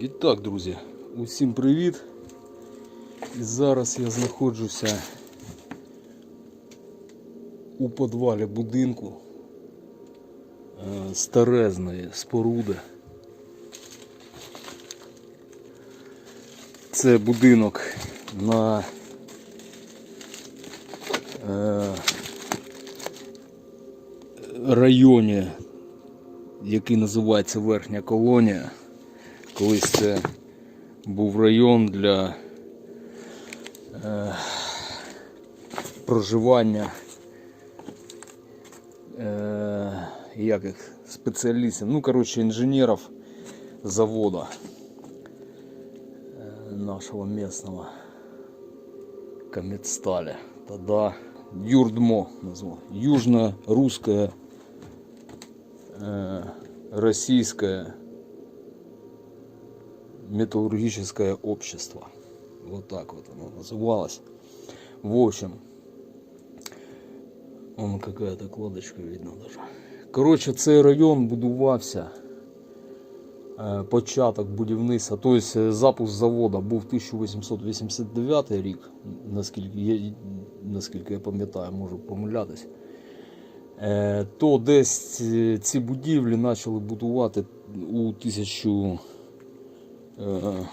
І так, друзі, усім привіт. І зараз я знаходжуся у підвалі будинку е, старезної споруди. Це будинок на е, районі, який називається Верхня колонія. Колись це був район для е, проживання е, як їх, спеціалістів, ну коротше інженерів завода е, нашего местного Комедстали. Тогда Юрдмо назвал. Южно-русское э, российское металлургическое общество. Вот так вот оно называлось. В общем, вон какая-то кладочка видно даже. Коротше, цей район будувався. е, Початок будівництва, тобто запуск заводу був 1889 рік, наскільки я, наскільки я пам'ятаю, можу помилятись. Е, То десь ці- будівлі почали будувати у 1000 е,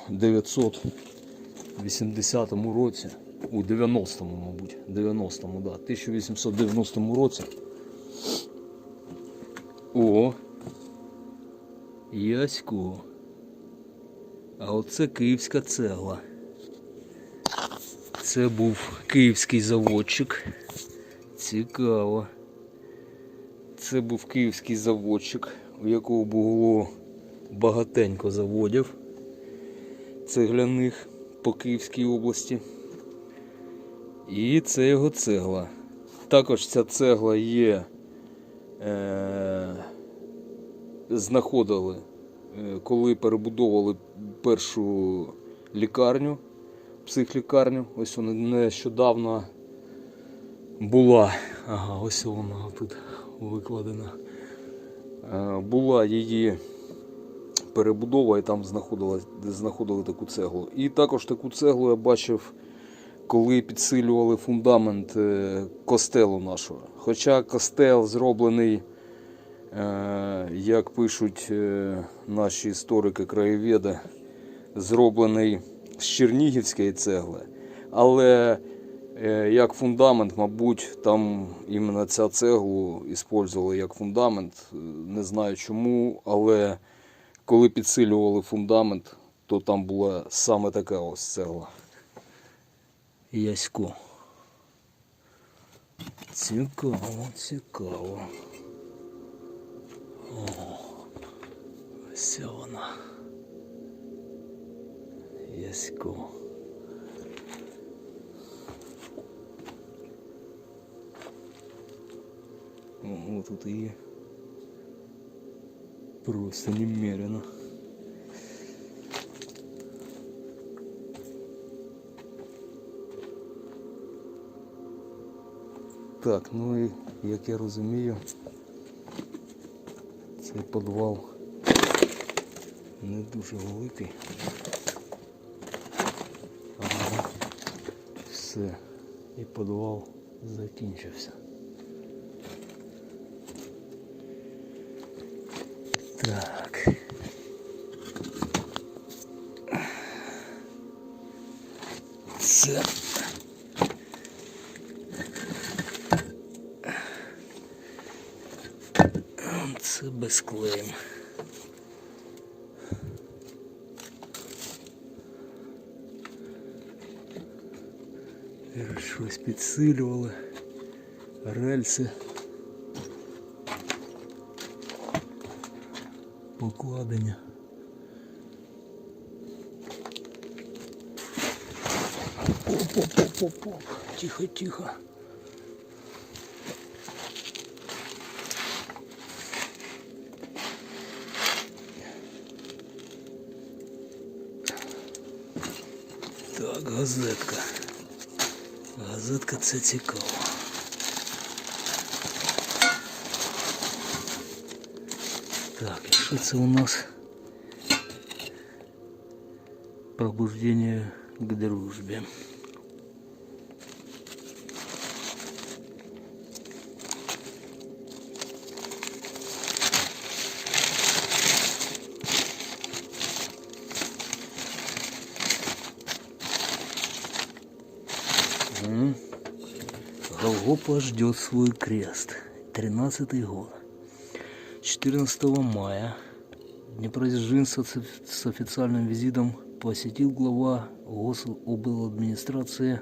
980 році, у 90-му, мабуть, 90-му, да, 1890 році. О, Ясько. А оце київська цегла. Це був київський заводчик. Цікаво. Це був київський заводчик, у якого було багатенько заводів цегляних по Київській області. І це його цегла. Також ця цегла є. Е- знаходили, е, коли перебудовували першу лікарню, психлікарню. Ось вона нещодавно була. Ага, ось вона тут викладена. Е, Була її перебудова і там знаходили, таку цеглу. І також таку цеглу я бачив, коли підсилювали фундамент е, костелу нашого. Хоча костел зроблений, е, як пишуть е, наші історики краєведи, зроблений з чернігівської цегли. Але як фундамент, мабуть, там іменно ця цеглу використовували як фундамент. Не знаю чому, але коли підсилювали фундамент, то там була саме така ось цегла. Ясько. Цікаво, цікаво. О, ось вона. Ясько. Ого, тут і просто немерено. Так, ну і як я розумію, цей підвал не дуже великий. Ага. Все. І підвал закінчився. Так. Це. Це безклеєм. Щось підсилювали. Рельси. Покладення. Оп-оп-оп-оп-оп. Тихо, тихо. Так, газетка. Газетка це цікаво. Так, і що у нас? Пробуждение к дружбе. Голгофа ждет свой крест. Тринадцатый год. 14 мая Днепродзержинца ц- с официальным визитом посетил глава гособладминистрации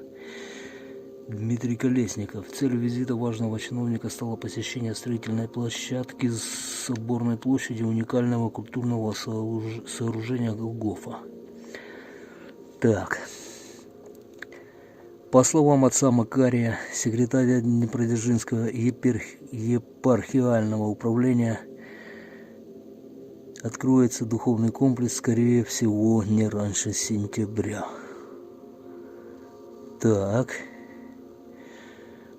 Дмитрий Колесников. Целью визита важного чиновника стало посещение строительной площадки с соборной площади уникального культурного сооруж- сооружения Голгофа. Так. По словам отца Макария, секретаря Днепродзержинского епарх- епархиального управления, откроется духовный комплекс, скорее всего, не раньше сентября. Так.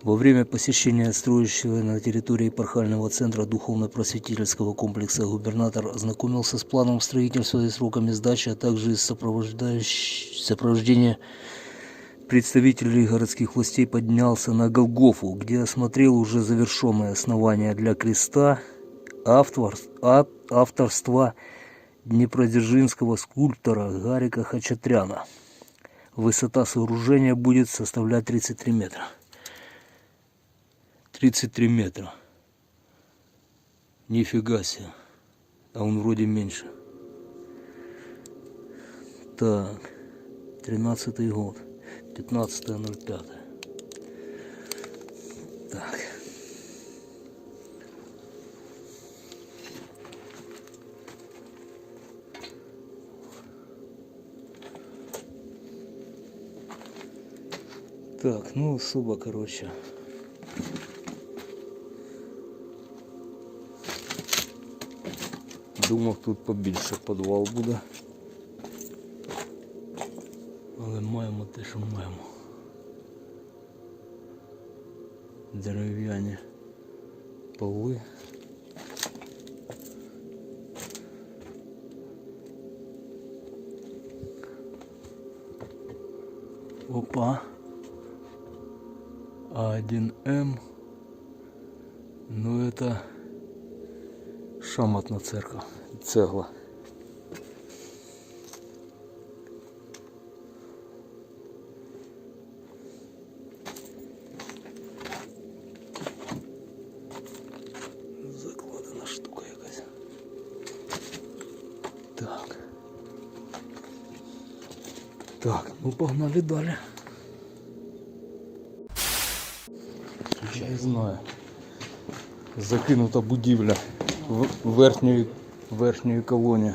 Во время посещения строящего на территории епархиального центра духовно-просветительского комплекса губернатор ознакомился с планом строительства и сроками сдачи, а также сопровождающ- сопровождения представителей городских властей поднялся на Голгофу, где осмотрел уже завершенное основание для креста авторства днепродзержинского скульптора Гарика Хачатряна. Высота сооружения будет составлять 33 метра. 33 метра. Нифига себе. А он вроде меньше. Так. 13 год. 15.05. Так. Так, ну особо, короче. Думав, тут побільше підвал буде. Але маємо те, що маємо. Дерев'яні поли. Опа. А1М. Ну это шамотна церковь. Цегла. Закладена штука якась. Так. Так, ну погнали далі. Я не знаю. Закинута будівля верхньої, верхньої колонії.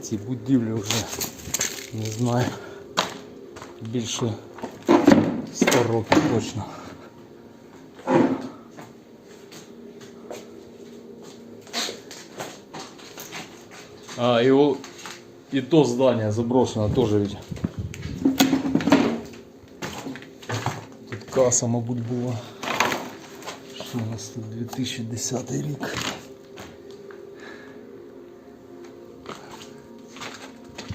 Ці будівлі вже не знаю. Більше 100 років точно. А, і, И то здание заброшено тоже ведь. каса, мабуть, була. Що у нас тут 2010 рік.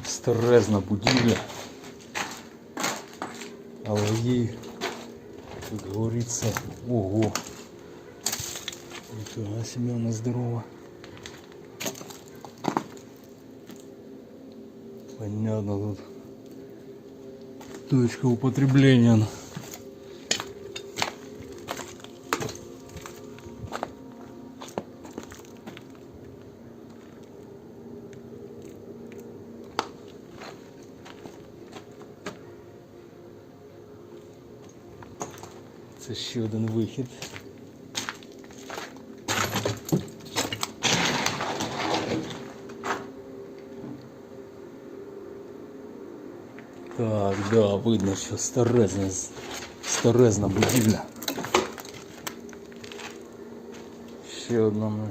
Старезна будівля. Але їй, як говориться, ого. Нифига себе она здорова. Понятно тут. Точка употребления. Це ще один вихід. Так, да, видно, що старезна, старезна будівля. Ще одна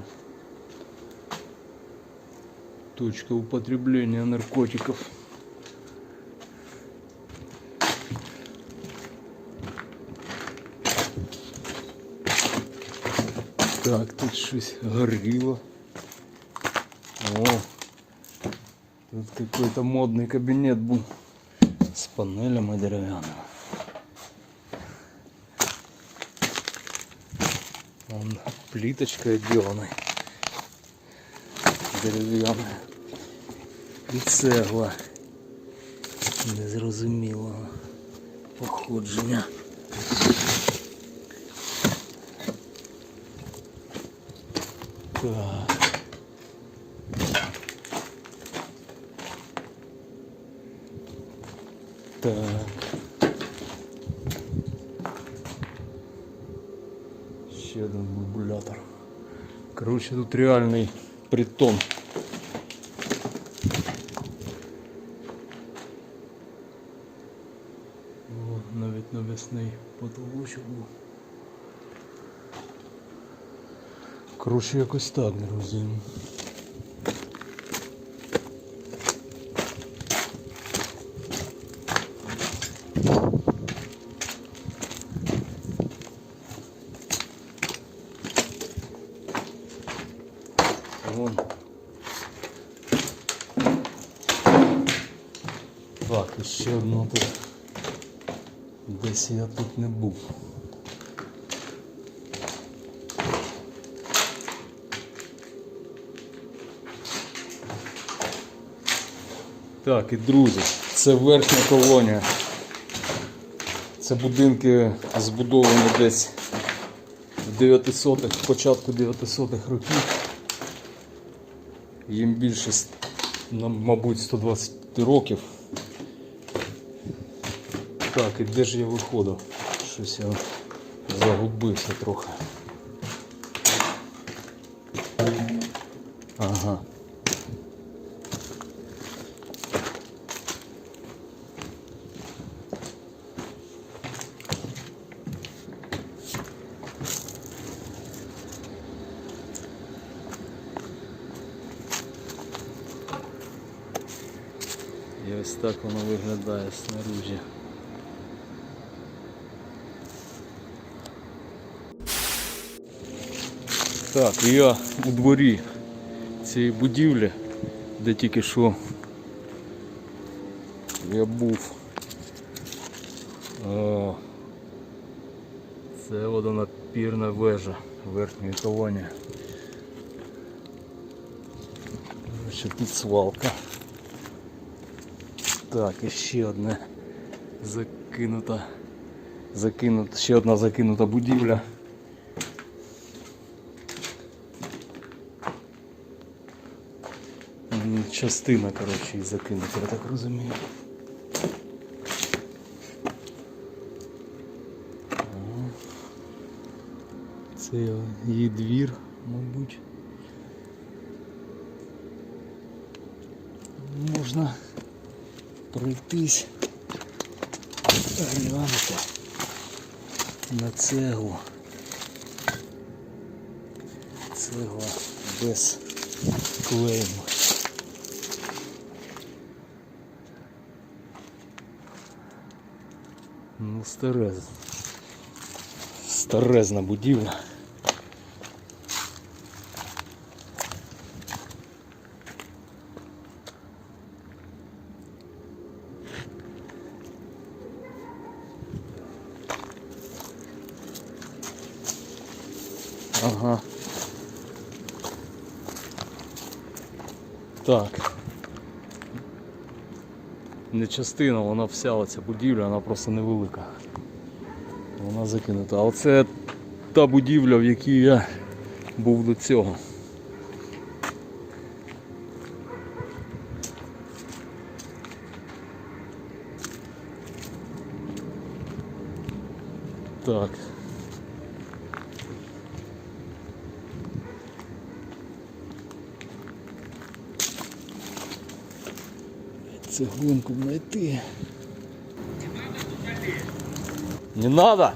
точка употребления наркотиков. Так, тут щось горіло. О, тут какой-то модный кабинет был с панелями дерев'яними. Вон плиточка отделана. Дерев'яна. І цегла. Незрозумілого походження. Так. Так. Ще один бульбулятор. Короче, тут реальний притон. О, навіть навісний потолочок був. Короче, якось так, друзі. Вон. Так, і ще одно тут. Десь я тут не був. Так, і друзі, це верхня колонія. Це будинки збудовані десь в 900-х, початку 900-х років. Їм більше, мабуть, 120 років. Так, і де ж я виходив? Щось я загубився трохи. Ага. Ось так воно виглядає снаружи. Так, я у дворі цієї будівлі, де тільки що я був. О, це водонапірна вежа верхньої колонії. Тут свалка. Так, і ще одне закинута. Закинута, ще одна закинута будівля. Частина, коротше, і закинута, я так розумію. Це її двір, мабуть. Можна пройтись, глянути на цеглу. Цегла без клейму. Ну, старезна. Старезна будівля. Ага. Так. Не частина, вона вся оця будівля, вона просто невелика. Вона закинута. А оце та будівля, в якій я був до цього. Так. Цеглинку знайти. Не надо!